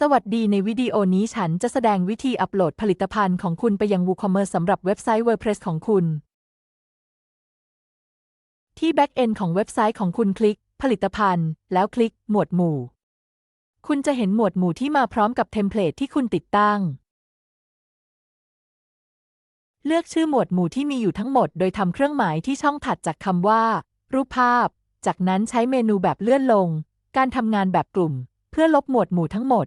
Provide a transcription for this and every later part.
สวัสดีในวิดีโอนี้ฉันจะแสดงวิธีอัปโหลดผลิตภัณฑ์ของคุณไปยัง WooCommerce สำหรับเว็บไซต์ WordPress ของคุณ ที่ Backend ของเว็บไซต์ของคุณคลิก ผลิตภัณฑ์ แล้วคลิก หมวดหมู่ คุณจะเห็นหมวดหมู่ที่มาพร้อมกับเทมเพลตที่คุณติดตั้ง เลือกชื่อหมวดหมู่ที่มีอยู่ทั้งหมด โดยทำเครื่องหมายที่ช่องถัดจากคำว่า รูปภาพ จากนั้นใช้เมนูแบบเลื่อนลง การทำงานแบบกลุ่ม เพื่อลบหมวดหมู่ทั้งหมด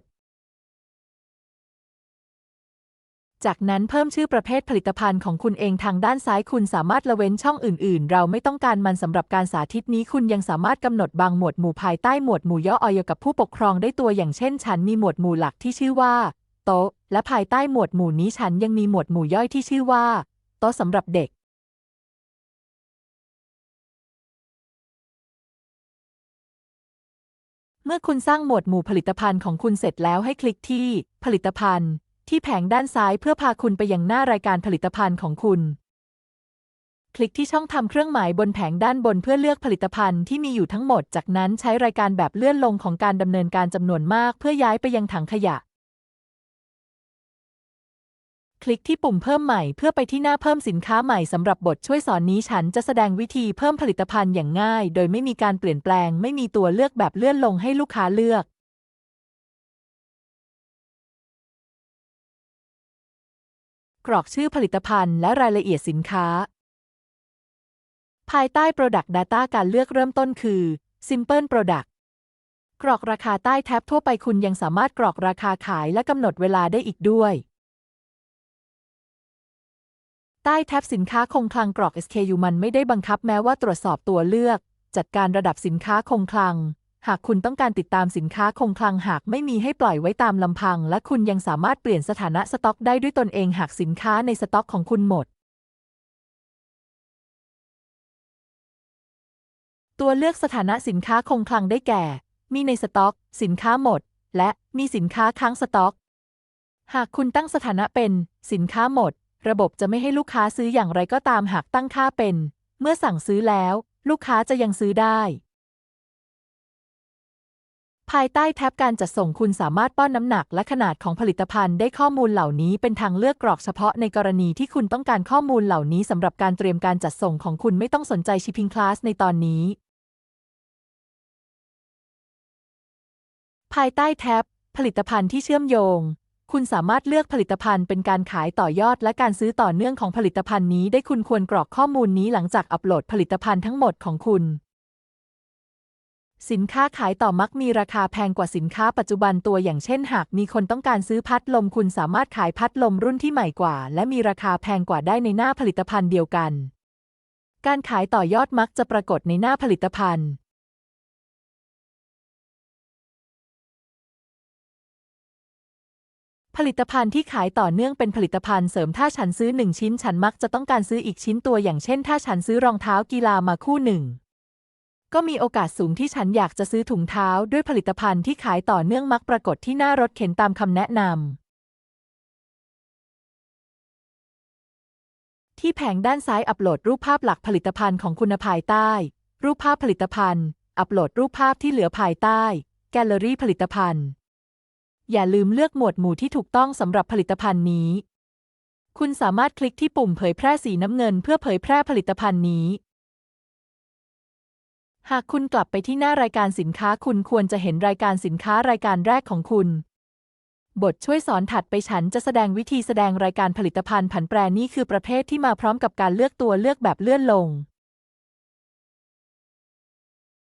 จากนั้นเพิ่มชื่อประเภทผลิตภัณฑ์ของคุณเองทางด้านซ้ายคุณสามารถละเว้นช่องอื่น ๆ เราไม่ต้องการมันสำหรับการสาธิตนี้คุณยังสามารถกำหนดบางหมวดหมู่ภายใต้หมวดหมู่ย่ออยกับผู้ปกครองได้ตัวอย่างเช่น ฉันมีหมวดหมู่หลักที่ชื่อว่า โต๊ะ และภายใต้หมวดหมู่นี้ฉันยังมีหมวดหมู่ย่อยที่ชื่อว่า โต๊ะสำหรับเด็ก เมื่อคุณสร้างหมวดหมู่ผลิตภัณฑ์ของคุณเสร็จแล้วให้คลิกที่ ผลิตภัณฑ์ ที่แผงด้านซ้ายเพื่อพาคุณไปยังหน้ารายการผลิตภัณฑ์ของคุณ คลิกที่ช่องทำเครื่องหมายบนแผงด้านบนเพื่อเลือกผลิตภัณฑ์ที่มีอยู่ทั้งหมด จากนั้นใช้รายการแบบเลื่อนลงของการดำเนินการจำนวนมากเพื่อย้ายไปยังถังขยะ คลิกที่ปุ่มเพิ่มใหม่เพื่อไปที่หน้าเพิ่มสินค้าใหม่สำหรับบทช่วยสอนนี้ฉันจะแสดงวิธีเพิ่มผลิตภัณฑ์อย่างง่าย โดยไม่มีการเปลี่ยนแปลง ไม่มีตัวเลือกแบบเลื่อนลงให้ลูกค้าเลือก กรอกชื่อผลิตภัณฑ์และรายละเอียดสินค้า ภายใต้ Product Data การเลือกเริ่มต้นคือ Simple Product กรอกราคาใต้แท็บทั่วไปคุณยังสามารถกรอกราคาขายและกำหนดเวลาได้อีกด้วย ใต้แท็บสินค้าคงคลังกรอก SKU มันไม่ได้บังคับแม้ว่าตรวจสอบตัวเลือก จัดการระดับสินค้าคงคลัง หากคุณต้องการติดตามสินค้าคงคลังหากไม่มีให้ปล่อยไว้ตามลำพัง และคุณยังสามารถเปลี่ยนสถานะสต็อกได้ด้วยตนเองหากสินค้าในสต็อกของคุณหมด ตัวเลือกสถานะสินค้าคงคลังได้แก่ มีในสต็อก สินค้าหมด และมีสินค้าค้างสต็อก หากคุณตั้งสถานะเป็น สินค้าหมด ระบบจะไม่ให้ลูกค้าซื้ออย่างไรก็ตามหากตั้งค่าเป็น เมื่อสั่งซื้อแล้ว ลูกค้าจะยังซื้อได้ ภายใต้แท็บการจัดส่งคุณสามารถป้อนน้ำหนักและขนาดของผลิตภัณฑ์ได้ข้อมูลเหล่านี้เป็นทางเลือกกรอกเฉพาะในกรณีที่คุณต้องการข้อมูลเหล่านี้สำหรับการเตรียมการจัดส่งของคุณไม่ต้องสนใจ Shipping Class ในตอนนี้ ภายใต้แท็บผลิตภัณฑ์ที่เชื่อมโยง คุณสามารถเลือกผลิตภัณฑ์เป็นการขายต่อยอดและการซื้อต่อเนื่องของผลิตภัณฑ์นี้ได้คุณควรกรอกข้อมูลนี้หลังจากอัปโหลดผลิตภัณฑ์ทั้งหมดของคุณ สินค้าขายต่อมักมีราคาแพงกว่าสินค้าปัจจุบันตัวอย่างเช่น หากมีคนต้องการซื้อพัดลมคุณสามารถขายพัดลมรุ่นที่ใหม่กว่า และมีราคาแพงกว่าได้ในหน้าผลิตภัณฑ์เดียวกัน การขายต่อยอดมักจะปรากฏในหน้าผลิตภัณฑ์ผลิตภัณฑ์ที่ขายต่อเนื่องเป็นผลิตภัณฑ์เสริมถ้าฉันซื้อหนึ่งชิ้น ฉันมักจะต้องการซื้ออีกชิ้นตัวอย่างเช่น ถ้าฉันซื้อรองเท้ากีฬามาคู่หนึ่ง ก็มีโอกาสสูงที่ฉันอยากจะซื้อถุงเท้าด้วยผลิตภัณฑ์ที่ขายต่อเนื่องมักปรากฏที่หน้ารถเข็นตามคำแนะนำ ที่แผงด้านซ้ายอัปโหลดรูปภาพหลักผลิตภัณฑ์ของคุณภายใต้ รูปภาพผลิตภัณฑ์ อัปโหลดรูปภาพที่เหลือภายใต้ แกลเลอรี่ผลิตภัณฑ์ อย่าลืมเลือกหมวดหมู่ที่ถูกต้องสำหรับผลิตภัณฑ์นี้ คุณสามารถคลิกที่ปุ่มเผยแพร่สีน้ำเงินเพื่อเผยแพร่ผลิตภัณฑ์นี้ หากคุณกลับไปที่หน้ารายการสินค้าคุณควรจะเห็นรายการสินค้ารายการแรกของคุณ บทช่วยสอนถัดไปฉันจะแสดงวิธีแสดงรายการผลิตภัณฑ์ผันแปรนี่คือประเภทที่มาพร้อมกับการเลือกตัวเลือกแบบเลื่อนลง